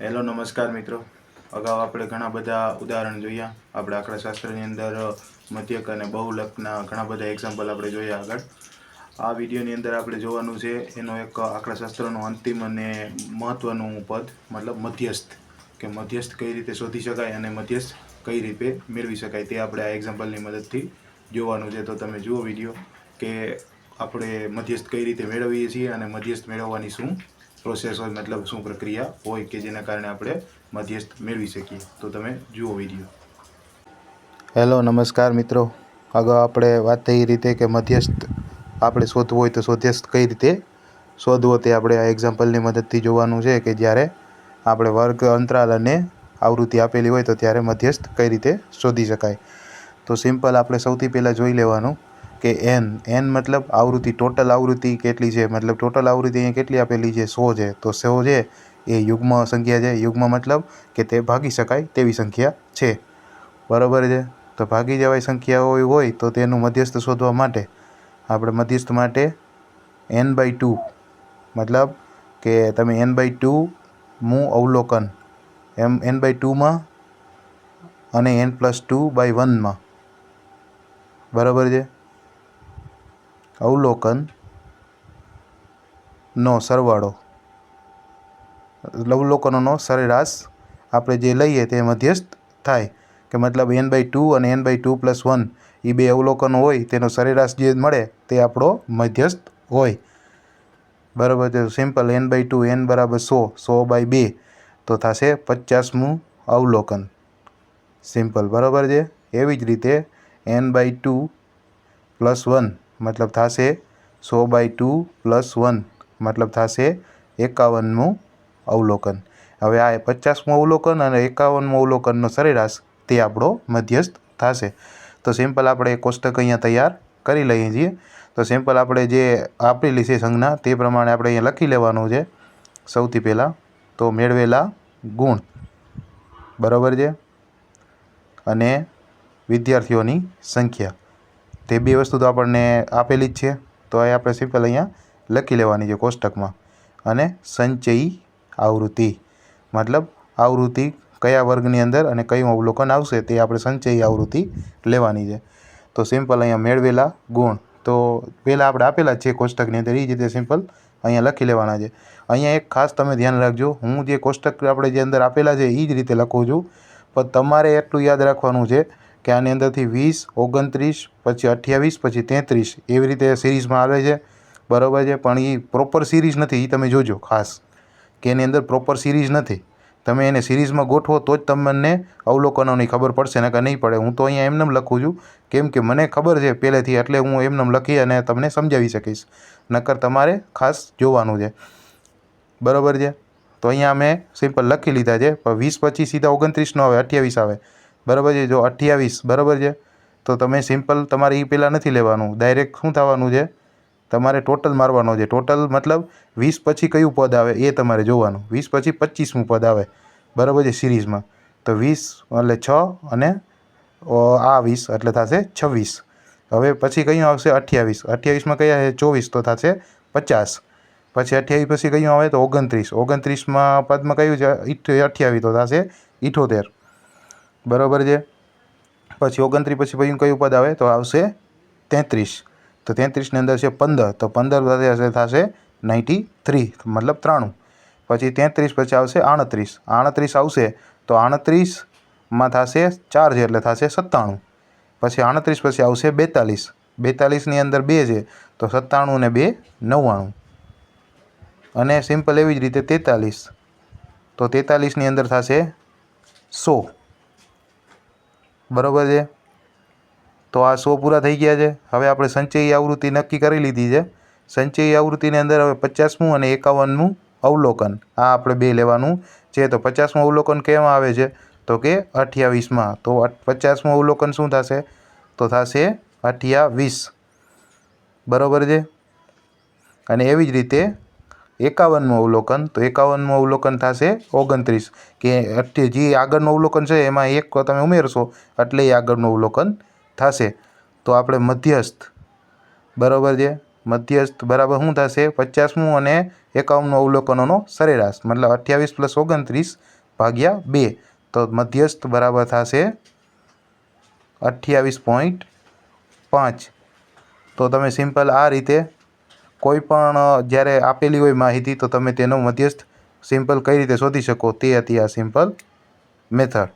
Hello, નમસ્કાર મિત્રો. અગાઉ આપણે ઘણા બધા ઉદાહરણ જોયા. આપણે આંકડાશાસ્ત્રની અંદર મધ્યક અને બહુલકના ઘણા બધા એક્ઝામ્પલ આપણે જોયા આગળ. આ વિડીયોની અંદર આપણે જોવાનું છે, એનો એક આંકડાશાસ્ત્રનું અંતિમ અને મહત્ત્વનું પદ, મતલબ મધ્યસ્થ. કે મધ્યસ્થ કઈ રીતે શોધી શકાય અને મધ્યસ્થ કઈ રીતે મેળવી શકાય તે આપણે આ એક્ઝામ્પલની મદદથી જોવાનું છે. તો તમે જુઓ વીડિયો કે આપણે મધ્યસ્થ કઈ રીતે મેળવીએ છીએ અને મધ્યસ્થ મેળવવાની શું પ્રોસેસ હોય, મતલબ શું પ્રક્રિયા હોય કે જેના કારણે આપણે મધ્યસ્થ મેળવી શકીએ. તો તમે જુઓ વીડિયો હેલો નમસ્કાર મિત્રો. અગાઉ આપણે વાત થઈ રીતે કે મધ્યસ્થ આપણે શોધવું હોય તો મધ્યસ્થ કઈ રીતે શોધવો તે આપણે આ એક્ઝામ્પલની મદદથી જોવાનું છે કે જ્યારે આપણે વર્ગ, અંતરાલ અને આવૃત્તિ આપેલી હોય તો ત્યારે મધ્યસ્થ કઈ રીતે શોધી શકાય. તો સિમ્પલ આપણે સૌથી પહેલાં જોઈ લેવાનું. કે એન એન મતલબ આવૃત્તિ ટોટલ આવૃત્તિ કેટલી છે? મતલબ ટોટલ આવૃત્તિ અહીંયા કેટલી આપેલી છે? સો છે. તો સો છે એ યુગ્મ સંખ્યા છે. યુગ્મ મતલબ કે તે ભાગી શકાય તેવી સંખ્યા છે. બરાબર છે? તો ભાગી જવાય સંખ્યાઓ હોય તો તેનું મધ્યસ્થ શોધવા માટે આપણે મધ્યસ્થ માટે એન બાય ટુ મતલબ કે તમે એન બાય ટુ મું અવલોકન. એમ એન બાય ટુમાં અને એન પ્લસ ટુ બાય વનમાં બરાબર છે? અવલોકન નો સરવાળો. અવલોકનોનો સરેરાશ આપણે જે લઈએ તે મધ્યસ્થ થાય કે મતલબ એન બાય ટુ અને N by two plus one એ બે અવલોકનો હોય તેનો સરેરાશ જે મળે તે આપણો મધ્યસ્થ હોય. બરાબર છે? Simple N by two N બરાબર સો સો બાય બે તો થશે પચાસમું અવલોકન. સિમ્પલ. બરાબર છે? એવી જ રીતે N by two plus one મતલબ થશે સો બાય ટુ પ્લસ વન મતલબ થશે એકાવનમું અવલોકન. હવે આ પચાસમું અવલોકન અને એકાવનમું અવલોકનનો સરેરાશ તે આપણો મધ્યસ્થ થશે. તો સિમ્પલ આપણે કોષ્ટક અહીંયા તૈયાર કરી લઈએ છીએ. તો સિમ્પલ આપણે જે આપેલી છે સંજ્ઞા તે પ્રમાણે આપણે અહીંયા લખી લેવાનું છે. સૌથી પહેલાં તો મેળવેલા ગુણ. બરાબર છે? અને વિદ્યાર્થીઓની સંખ્યા. તે બે વસ્તુ તો આપણને આપેલી જ છે. તો એ આપણે સિમ્પલ અહીંયા લખી લેવાની છે કોષ્ટકમાં. અને સંચયી આવૃત્તિ. મતલબ આવૃત્તિ કયા વર્ગની અંદર અને કયું અવલોકન આવશે તે આપણે સંચયી આવૃત્તિ લેવાની છે. તો સિમ્પલ અહીંયા મેળવેલા ગુણ. તો પહેલાં આપણે આપેલા છે કોષ્ટકની અંદર, એ રીતે સિમ્પલ અહીંયા લખી લેવાના છે. અહીંયા એક ખાસ તમે ધ્યાન રાખજો, હું જે કોષ્ટક આપણે જે અંદર આપેલા છે, એ જ રીતે લખું છું. પણ તમારે એટલું યાદ રાખવાનું છે કે આની અંદરથી વીસ, ઓગણત્રીસ, પછી અઠ્યાવીસ, પછી તેત્રીસ એવી રીતે સિરીઝમાં આવે છે. બરાબર છે, પણ એ પ્રોપર સિરીઝ નથી એ તમે જોજો ખાસ કે એની અંદર પ્રોપર સિરીઝ નથી. તમે એને સિરીઝમાં ગોઠવો તો જ તમને અવલોકનોની ખબર પડશે, નકર નહીં પડે. હું તો અહીંયા એમને લખું છું, કેમ કે મને ખબર છે પહેલેથી, એટલે હું એમને લખી અને તમને સમજાવી શકીશ. નકર તમારે ખાસ જોવાનું છે. બરાબર છે? તો અહીંયા મેં સિમ્પલ લખી લીધા છે, પણ વીસ પછી સીધા ઓગણત્રીસનો આવે, અઠ્યાવીસ આવે. બરાબર છે? જો અઠ્યાવીસ, બરાબર છે? તો તમે સિમ્પલ તમારે એ પહેલાં નથી લેવાનું. ડાયરેક્ટ શું થવાનું છે? તમારે ટોટલ મારવાનો છે. ટોટલ મતલબ વીસ પછી કયું પદ આવે એ તમારે જોવાનું. વીસ પછી પચીસમું પદ આવે. બરાબર છે સિરીઝમાં. તો વીસ એટલે છ અને આ વીસ એટલે થશે છવ્વીસ. હવે પછી કયું આવશે? અઠ્યાવીસ. અઠ્યાવીસમાં કયા છે? ચોવીસ. તો થશે પચાસ. પછી અઠ્યાવીસ પછી કયું આવે? તો ઓગણત્રીસ. ઓગણત્રીસમાં પદમાં કયું છે? અઠ્યાવીસ તો થશે ઇઠોતેર બરાબર છે? પછી ઓગણત્રીસ પછી પછી કયું પદ આવે? તો આવશે તેત્રીસ. તો તેત્રીસની અંદર છે પંદર. તો પંદર થશે નાઇન્ટી થ્રી. મતલબ ત્રાણું. પછી તેત્રીસ પછી આવશે આડત્રીસ. આડત્રીસ આવશે તો આડત્રીસમાં થશે ચાર છે, એટલે થશે સત્તાણું. પછી આડત્રીસ પછી આવશે બેતાલીસ. બેતાલીસની અંદર બે છે, તો સત્તાણું ને બે નવ્વાણું. અને સિમ્પલ એવી જ રીતે તેતાલીસ. તો તેતાલીસની અંદર થશે સો. બરાબર છે? તો આ સો પૂરા થઈ ગયા છે. હવે આપણે સંચયી આવૃત્તિ નક્કી કરી લીધી છે. સંચયી આવૃત્તિની અંદર હવે પચાસમું અને એકાવનમું અવલોકન. આ આપણે બે લેવાનું છે. તો પચાસમું અવલોકન કેમ આવે છે? તો કે અઠ્યાવીસમાં. તો પચાસમું અવલોકન શું થશે? તો થશે અઠ્યાવીસ. બરાબર છે? અને એવી જ રીતે એકાવનમું અવલોકન, તો એકાવનમું અવલોકન થશે ઓગણત્રીસ. કે જે આગળનું અવલોકન છે, એમાં એક તમે ઉમેરશો, એટલે એ આગળનું અવલોકન થશે. તો આપણે મધ્યસ્થ, બરાબર છે? મધ્યસ્થ બરાબર શું થશે? પચાસમું અને એકાવનમું અવલોકનોનો સરેરાશ, મતલબ અઠ્યાવીસ પ્લસ ઓગણત્રીસ ભાગ્યા બે. તો મધ્યસ્થ બરાબર થશે અઠ્યાવીસ પોઈન્ટ પાંચ. તો તમે સિમ્પલ આ રીતે કોઈ પણ જ્યારે આપેલી હોય માહિતી, તો તમે તેનો મધ્યસ્થ સિમ્પલ કઈ રીતે શોધી શકો તે હતી આ સિમ્પલ મેથડ.